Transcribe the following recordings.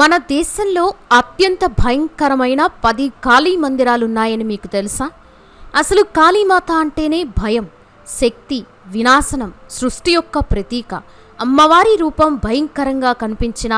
మన దేశంలో అత్యంత భయంకరమైన పది కాళీ మందిరాలున్నాయని మీకు తెలుసా? అసలు కాళీమాత అంటేనే భయం శక్తి వినాశనం సృష్టి యొక్క ప్రతీక. అమ్మవారి రూపం భయంకరంగా కనిపించిన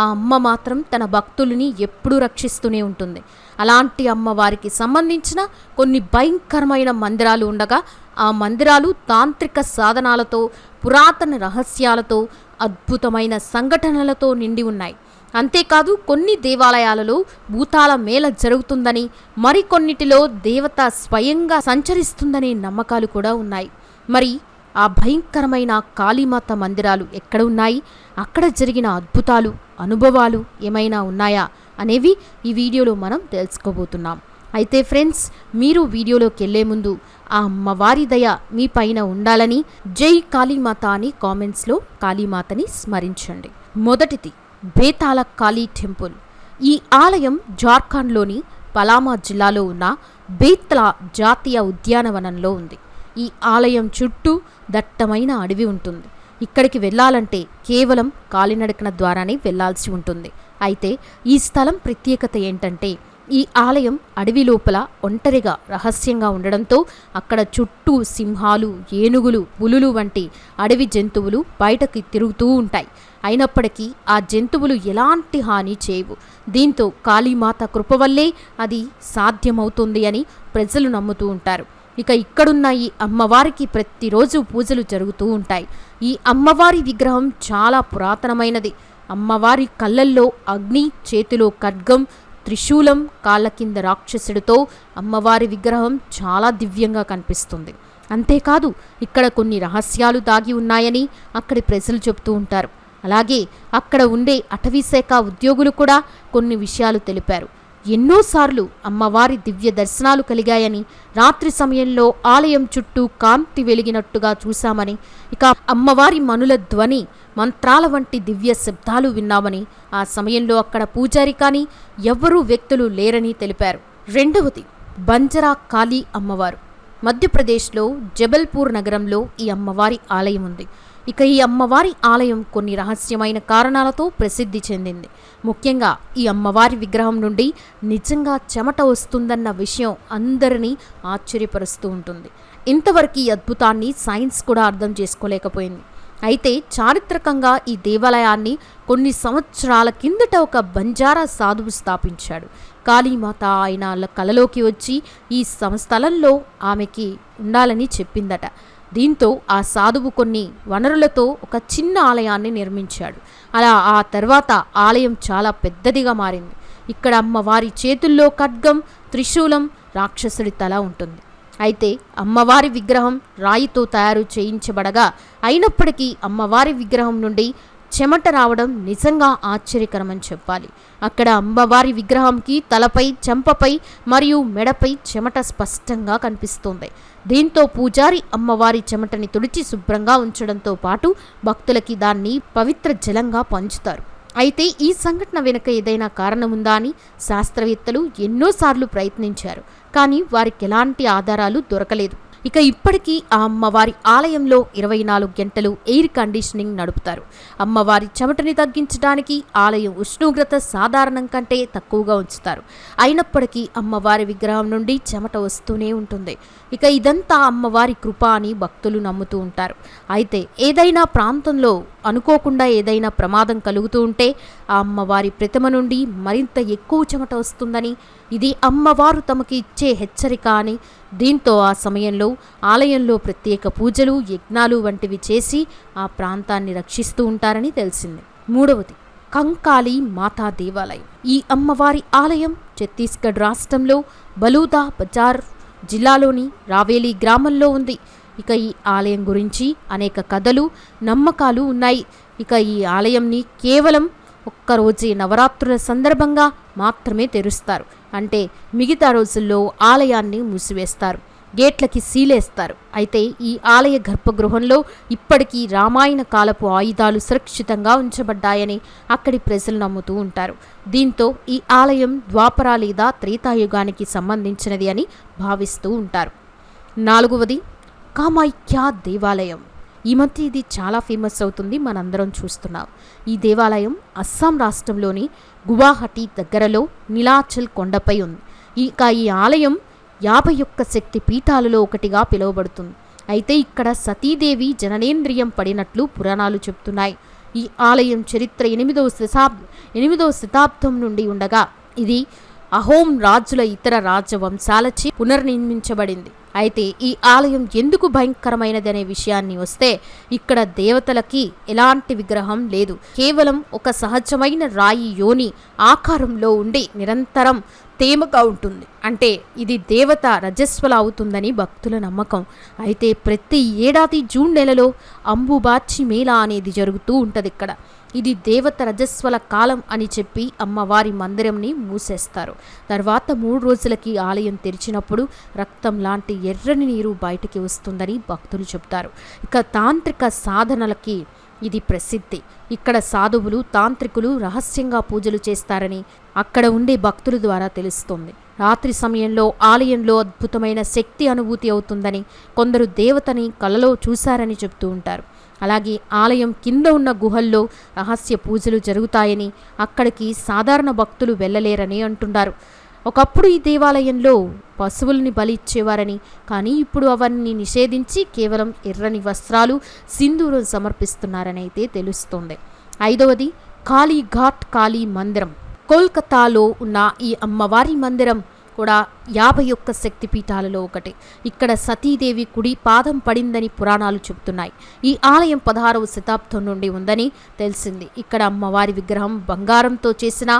ఆ అమ్మ మాత్రం తన భక్తులని ఎప్పుడూ రక్షిస్తూనే ఉంటుంది. అలాంటి అమ్మవారికి సంబంధించిన కొన్ని భయంకరమైన మందిరాలు ఉండగా ఆ మందిరాలు తాంత్రిక సాధనాలతో పురాతన రహస్యాలతో అద్భుతమైన సంఘటనలతో నిండి ఉన్నాయి. అంతేకాదు కొన్ని దేవాలయాలలో భూతాల మేళ జరుగుతుందని మరికొన్నిటిలో దేవత స్వయంగా సంచరిస్తుందనే నమ్మకాలు కూడా ఉన్నాయి. మరి ఆ భయంకరమైన కాళీమాత మందిరాలు ఎక్కడ ఉన్నాయి? అక్కడ జరిగిన అద్భుతాలు అనుభవాలు ఏమైనా ఉన్నాయా? అనేవి ఈ వీడియోలో మనం తెలుసుకోబోతున్నాం. అయితే ఫ్రెండ్స్ మీరు వీడియోలోకి వెళ్ళే ముందు ఆ అమ్మవారి దయ మీ పైన ఉండాలని జై కాళీమాత అని కామెంట్స్లో కాళీమాతని స్మరించండి. మొదటిది బేతాల కాళీ టెంపుల్. ఈ ఆలయం జార్ఖండ్లోని పలామా జిల్లాలో ఉన్న బేత్లా జాతీయ ఉద్యానవనంలో ఉంది. ఈ ఆలయం చుట్టూ దట్టమైన అడవి ఉంటుంది. ఇక్కడికి వెళ్ళాలంటే కేవలం కాలినడకన ద్వారానే వెళ్ళాల్సి ఉంటుంది. అయితే ఈ స్థలం ప్రత్యేకత ఏంటంటే ఈ ఆలయం అడవి లోపల ఒంటరిగా రహస్యంగా ఉండడంతో అక్కడ చుట్టూ సింహాలు ఏనుగులు పులులు వంటి అడవి జంతువులు బయటకి తిరుగుతూ ఉంటాయి. అయినప్పటికీ ఆ జంతువులు ఎలాంటి హాని చేయవు. దీంతో కాళీమాత కృప వల్లే అది సాధ్యమవుతుంది అని ప్రజలు నమ్ముతూ ఉంటారు. ఇక ఇక్కడున్న ఈ అమ్మవారికి ప్రతిరోజు పూజలు జరుగుతూ ఉంటాయి. ఈ అమ్మవారి విగ్రహం చాలా పురాతనమైనది. అమ్మవారి కళ్ళల్లో అగ్ని చేతిలో ఖడ్గం త్రిశూలం కాళ్ళ కింద రాక్షసుడితో అమ్మవారి విగ్రహం చాలా దివ్యంగా కనిపిస్తుంది. అంతేకాదు ఇక్కడ కొన్ని రహస్యాలు దాగి ఉన్నాయని అక్కడి ప్రజలు చెబుతూ ఉంటారు. అలాగే అక్కడ ఉండే అటవీశాఖ ఉద్యోగులు కూడా కొన్ని విషయాలు తెలిపారు. ఎన్నోసార్లు అమ్మవారి దివ్య దర్శనాలు కలిగాయని రాత్రి సమయంలో ఆలయం చుట్టూ కాంతి వెలిగినట్టుగా చూశామని ఇక అమ్మవారి మనుల ధ్వని మంత్రాల వంటి దివ్య శబ్దాలు విన్నామని ఆ సమయంలో అక్కడ పూజారి కానీ ఎవ్వరూ వ్యక్తులు లేరని తెలిపారు. రెండవది బంజరా కాళీ అమ్మవారు. మధ్యప్రదేశ్లో జబల్పూర్ నగరంలో ఈ అమ్మవారి ఆలయం ఉంది. ఇక ఈ అమ్మవారి ఆలయం కొన్ని రహస్యమైన కారణాలతో ప్రసిద్ధి చెందింది. ముఖ్యంగా ఈ అమ్మవారి విగ్రహం నుండి నిజంగా చెమట వస్తుందన్న విషయం అందరినీ ఆశ్చర్యపరుస్తూ ఉంటుంది. ఇంతవరకు ఈ అద్భుతాన్ని సైన్స్ కూడా అర్థం చేసుకోలేకపోయింది. అయితే చారిత్రకంగా ఈ దేవాలయాన్ని కొన్ని సంవత్సరాల కిందట ఒక బంజారా సాధువు స్థాపించాడు. కాళీమాత ఆయన కలలోకి వచ్చి ఈ స్థలంలో ఆమెకి ఉండాలని చెప్పిందట. దీంతో ఆ సాధువు కొన్ని వనరులతో ఒక చిన్న ఆలయాన్ని నిర్మించాడు. అలా ఆ తర్వాత ఆలయం చాలా పెద్దదిగా మారింది. ఇక్కడ అమ్మవారి చేతుల్లో ఖడ్గం త్రిశూలం రాక్షసుడి తల ఉంటుంది. అయితే అమ్మవారి విగ్రహం రాయితో తయారు చేయించబడగా అయినప్పటికీ అమ్మవారి విగ్రహం నుండి చెమట రావడం నిజంగా ఆశ్చర్యకరమని చెప్పాలి. అక్కడ అమ్మవారి విగ్రహంకి తలపై చెంపపై మరియు మెడపై చెమట స్పష్టంగా కనిపిస్తోంది. దీంతో పూజారి అమ్మవారి చెమటని తుడిచి శుభ్రంగా ఉంచడంతో పాటు భక్తులకి దాన్ని పవిత్ర జలంగా పంచుతారు. అయితే ఈ సంఘటన వెనుక ఏదైనా కారణం ఉందా అని శాస్త్రవేత్తలు ఎన్నోసార్లు ప్రయత్నించారు. కానీ వారికి ఎలాంటి ఆధారాలు దొరకలేదు. ఇక ఇప్పటికీ ఆ అమ్మవారి ఆలయంలో ఇరవై నాలుగు గంటలు ఎయిర్ కండిషనింగ్ నడుపుతారు. అమ్మవారి చెమటని తగ్గించడానికి ఆలయం ఉష్ణోగ్రత సాధారణం కంటే తక్కువగా ఉంచుతారు. అయినప్పటికీ అమ్మవారి విగ్రహం నుండి చెమట వస్తూనే ఉంటుంది. ఇక ఇదంతా అమ్మవారి కృప అని భక్తులు నమ్ముతూ ఉంటారు. అయితే ఏదైనా ప్రాంతంలో అనుకోకుండా ఏదైనా ప్రమాదం కలుగుతూ ఉంటే ఆ అమ్మవారి ప్రతిమ నుండి మరింత ఎక్కువ చెమట వస్తుందని ఇది అమ్మవారు తమకి ఇచ్చే హెచ్చరిక అని దీంతో ఆ సమయంలో ఆలయంలో ప్రత్యేక పూజలు యజ్ఞాలు వంటివి చేసి ఆ ప్రాంతాన్ని రక్షిస్తూ ఉంటారని తెలిసింది. మూడవది కంకాళి మాతా దేవాలయం. ఈ అమ్మవారి ఆలయం ఛత్తీస్గఢ్ రాష్ట్రంలో బలూదా బజార్ జిల్లాలోని రావేలి గ్రామంలో ఉంది. ఇక ఈ ఆలయం గురించి అనేక కథలు నమ్మకాలు ఉన్నాయి. ఇక ఈ ఆలయంని కేవలం ఒక్కరోజే నవరాత్రుల సందర్భంగా మాత్రమే తెరుస్తారు. అంటే మిగతా రోజుల్లో ఆలయాన్ని మూసివేస్తారు గేట్లకి సీలేస్తారు. అయితే ఈ ఆలయ గర్భగృహంలో ఇప్పటికీ రామాయణ కాలపు ఆయుధాలు సురక్షితంగా ఉంచబడ్డాయని అక్కడి ప్రజలు నమ్ముతూ ఉంటారు. దీంతో ఈ ఆలయం ద్వాపర లేదా త్రేతాయుగానికి సంబంధించినది అని భావిస్తూ ఉంటారు. నాలుగవది కామాఖ్య దేవాలయం. ఈ మధ్య ఇది చాలా ఫేమస్ అవుతుంది మనందరం చూస్తున్నాం. ఈ దేవాలయం అస్సాం రాష్ట్రంలోని గువాహటి దగ్గరలో నీలాచల్ కొండపై ఉంది. ఇక ఈ ఆలయం యాభై ఒక్క శక్తి పీఠాలలో ఒకటిగా పిలువబడుతుంది. అయితే ఇక్కడ సతీదేవి జననేంద్రియం పడినట్లు పురాణాలు చెప్తున్నాయి. ఈ ఆలయం చరిత్ర ఎనిమిదవ శతాబ్ ఎనిమిదవ శతాబ్దం నుండి ఉండగా ఇది అహోం రాజుల ఇతర రాజవంశాలచే పునర్నిర్మించబడింది. అయితే ఈ ఆలయం ఎందుకు భయంకరమైనదనే విషయాన్ని వస్తే ఇక్కడ దేవతలకి ఎలాంటి విగ్రహం లేదు. కేవలం ఒక సహజమైన రాయి యోని ఆకారంలో ఉండి నిరంతరం తేమగా ఉంటుంది. అంటే ఇది దేవత రజస్వల అవుతుందని భక్తుల నమ్మకం. అయితే ప్రతి ఏడాది జూన్ నెలలో అంబుబాచి మేళ అనేది జరుగుతూ ఉంటుంది ఇక్కడ ఇది దేవత రజస్వల కాలం అని చెప్పి అమ్మవారి మందిరంని మూసేస్తారు. తర్వాత మూడు రోజులకి ఆలయం తెరిచినప్పుడు రక్తం లాంటి ఎర్రని నీరు బయటికి వస్తుందని భక్తులు చెప్తారు. ఇక తాంత్రిక సాధనలకి ఇది ప్రసిద్ధి. ఇక్కడ సాధువులు తాంత్రికులు రహస్యంగా పూజలు చేస్తారని అక్కడ ఉండే భక్తుల ద్వారా తెలుస్తుంది. రాత్రి సమయంలో ఆలయంలో అద్భుతమైన శక్తి అనుభూతి అవుతుందని కొందరు దేవతని కలలో చూశారని చెప్తూ ఉంటారు. అలాగే ఆలయం కింద ఉన్న గుహల్లో రహస్య పూజలు జరుగుతాయని అక్కడికి సాధారణ భక్తులు వెళ్ళలేరని అంటున్నారు. ఒకప్పుడు ఈ దేవాలయంలో పశువుల్ని బలి ఇచ్చేవారని కానీ ఇప్పుడు అవన్నీ నిషేధించి కేవలం ఎర్రని వస్త్రాలు సింధూరం సమర్పిస్తున్నారని అయితే తెలుస్తోంది. ఐదవది కాళీఘాట్ కాళీ మందిరం. కోల్కతాలో ఉన్న ఈ అమ్మవారి మందిరం కూడా యాభై ఒక్క శక్తిపీఠాలలో ఒకటి. ఇక్కడ సతీదేవి కుడి పాదం పడిందని పురాణాలు చెబుతున్నాయి. ఈ ఆలయం పదహారవ శతాబ్దం నుండి ఉందని తెలిసింది. ఇక్కడ అమ్మవారి విగ్రహం బంగారంతో చేసిన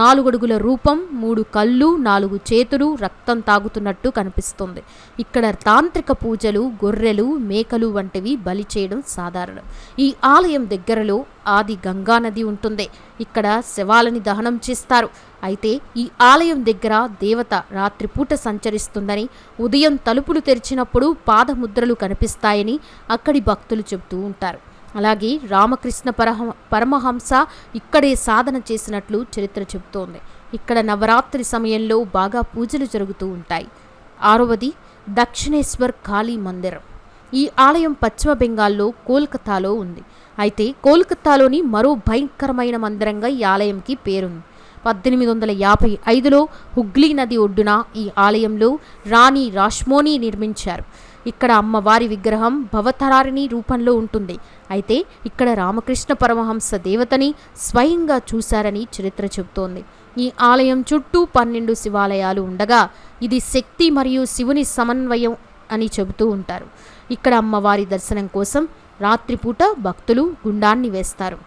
నాలుగడుగుల రూపం మూడు కళ్ళు నాలుగు చేతులు రక్తం తాగుతున్నట్టు కనిపిస్తుంది. ఇక్కడ తాంత్రిక పూజలు గొర్రెలు మేకలు వంటివి బలి చేయడం సాధారణం. ఈ ఆలయం దగ్గరలో ఆది గంగా నది ఉంటుంది. ఇక్కడ శవాలని దహనం చేస్తారు. అయితే ఈ ఆలయం దగ్గర దేవత పూట సంచరిస్తుందని ఉదయం తలుపులు తెరిచినప్పుడు పాదముద్రలు కనిపిస్తాయని అక్కడి భక్తులు చెబుతూ ఉంటారు. అలాగే రామకృష్ణ పరహ పరమహంస ఇక్కడే సాధన చేసినట్లు చరిత్ర చెబుతోంది. ఇక్కడ నవరాత్రి సమయంలో బాగా పూజలు జరుగుతూ ఉంటాయి. ఆరవది దక్షిణేశ్వర్ కాళీ మందిరం. ఈ ఆలయం పశ్చిమ బెంగాల్లో కోల్కతాలో ఉంది. అయితే కోల్కతాలోని మరో భయంకరమైన మందిరంగా ఈ ఆలయంకి పేరుంది. పద్దెనిమిది వందల యాభై ఐదులో హుగ్లీ నది ఒడ్డున ఈ ఆలయంలో రాణి రాష్మోని నిర్మించారు. ఇక్కడ అమ్మవారి విగ్రహం భవతరారిణి రూపంలో ఉంటుంది. అయితే ఇక్కడ రామకృష్ణ పరమహంస దేవతని స్వయంగా చూశారని చరిత్ర చెబుతోంది. ఈ ఆలయం చుట్టూ పన్నెండు శివాలయాలు ఉండగా ఇది శక్తి మరియు శివుని సమన్వయం అని చెబుతూ ఉంటారు. ఇక్కడ అమ్మవారి దర్శనం కోసం రాత్రిపూట భక్తులు గుండాన్ని వేస్తారు.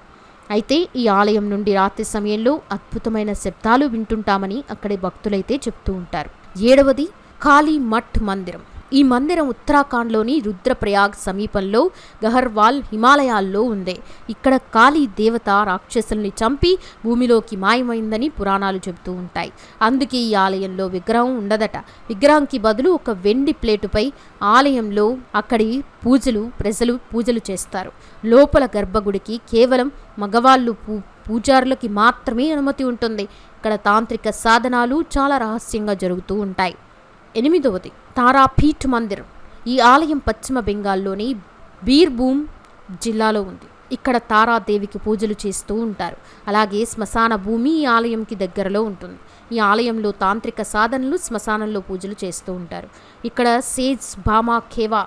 అయితే ఈ ఆలయం నుండి రాత్రి సమయంలో అద్భుతమైన శబ్దాలు వింటుంటామని అక్కడి భక్తులైతే చెప్తూ ఉంటారు. ఏడవది కాళీ మఠ్ మందిరం. ఈ మందిరం ఉత్తరాఖండ్లోని రుద్రప్రయాగ్ సమీపంలో గహర్వాల్ హిమాలయాల్లో ఉంది. ఇక్కడ కాళీ దేవత రాక్షసుల్ని చంపి భూమిలోకి మాయమైందని పురాణాలు చెబుతూ ఉంటాయి. అందుకే ఈ ఆలయంలో విగ్రహం ఉండదట. విగ్రహంకి బదులు ఒక వెండి ప్లేటుపై ఆలయంలో అక్కడి పూజలు ప్రజలు పూజలు చేస్తారు. లోపల గర్భగుడికి కేవలం మగవాళ్ళు పూ పూజారులకి మాత్రమే అనుమతి ఉంటుంది. ఇక్కడ తాంత్రిక సాధనాలు చాలా రహస్యంగా జరుగుతూ ఉంటాయి. ఎనిమిదవది. తారాపీఠ్ మందిరం. ఈ ఆలయం పశ్చిమ బెంగాల్లోని బీర్భూమ్ జిల్లాలో ఉంది. ఇక్కడ తారాదేవికి పూజలు చేస్తూ ఉంటారు. అలాగే శ్మశాన భూమి ఈ ఆలయంకి దగ్గరలో ఉంటుంది. ఈ ఆలయంలో తాంత్రిక సాధనలు శ్మశానంలో పూజలు చేస్తూ ఉంటారు. ఇక్కడ సేజ్ భామా ఖేవా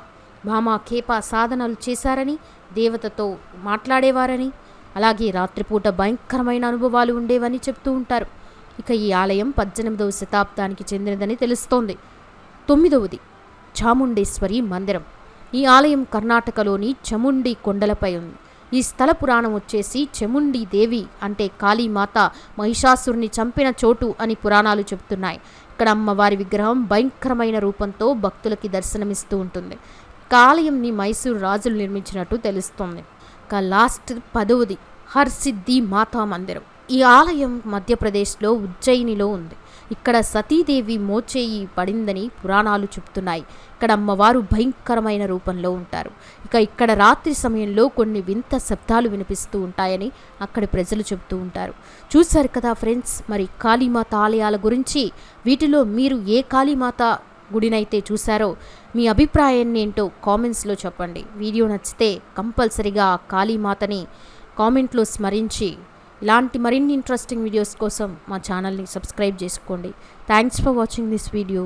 భామా ఖేపా సాధనలు చేశారని దేవతతో మాట్లాడేవారని అలాగే రాత్రిపూట భయంకరమైన అనుభవాలు ఉండేవని చెప్తూ ఉంటారు. ఇక ఈ ఆలయం పద్దెనిమిదవ శతాబ్దానికి చెందినదని తెలుస్తోంది. తొమ్మిదవది చాముండేశ్వరి మందిరం. ఈ ఆలయం కర్ణాటకలోని చముండి కొండలపై ఉంది. ఈ స్థల పురాణం వచ్చేసి చముండి దేవి అంటే కాళీమాత మహిషాసురుని చంపిన చోటు అని పురాణాలు చెబుతున్నాయి. ఇక్కడ అమ్మవారి విగ్రహం భయంకరమైన రూపంతో భక్తులకి దర్శనమిస్తూ ఉంటుంది. ఆలయంని మైసూరు రాజులు నిర్మించినట్టు తెలుస్తోంది. ఇక లాస్ట్ పదవది హర్సిద్ధి మాతా మందిరం. ఈ ఆలయం మధ్యప్రదేశ్లో ఉజ్జయినిలో ఉంది. ఇక్కడ సతీదేవి మోచేయి పడిందని పురాణాలు చెప్తున్నాయి ఇక్కడ అమ్మవారు భయంకరమైన రూపంలో ఉంటారు. ఇక ఇక్కడ రాత్రి సమయంలో కొన్ని వింత శబ్దాలు వినిపిస్తూ ఉంటాయని అక్కడి ప్రజలు చెబుతూ ఉంటారు. చూశారు కదా ఫ్రెండ్స్ మరి కాళీమాత ఆలయాల గురించి? వీటిలో మీరు ఏ కాళీమాత గుడినైతే చూశారో మీ అభిప్రాయాన్ని ఏంటో కామెంట్స్లో చెప్పండి. వీడియో నచ్చితే కంపల్సరిగా కాళీమాతని కామెంట్లో స్మరించి ఇలాంటి మరిన్ని ఇంట్రెస్టింగ్ వీడియోస్ కోసం మా ఛానల్ని సబ్స్క్రైబ్ చేసుకోండి. Thanks for watching this video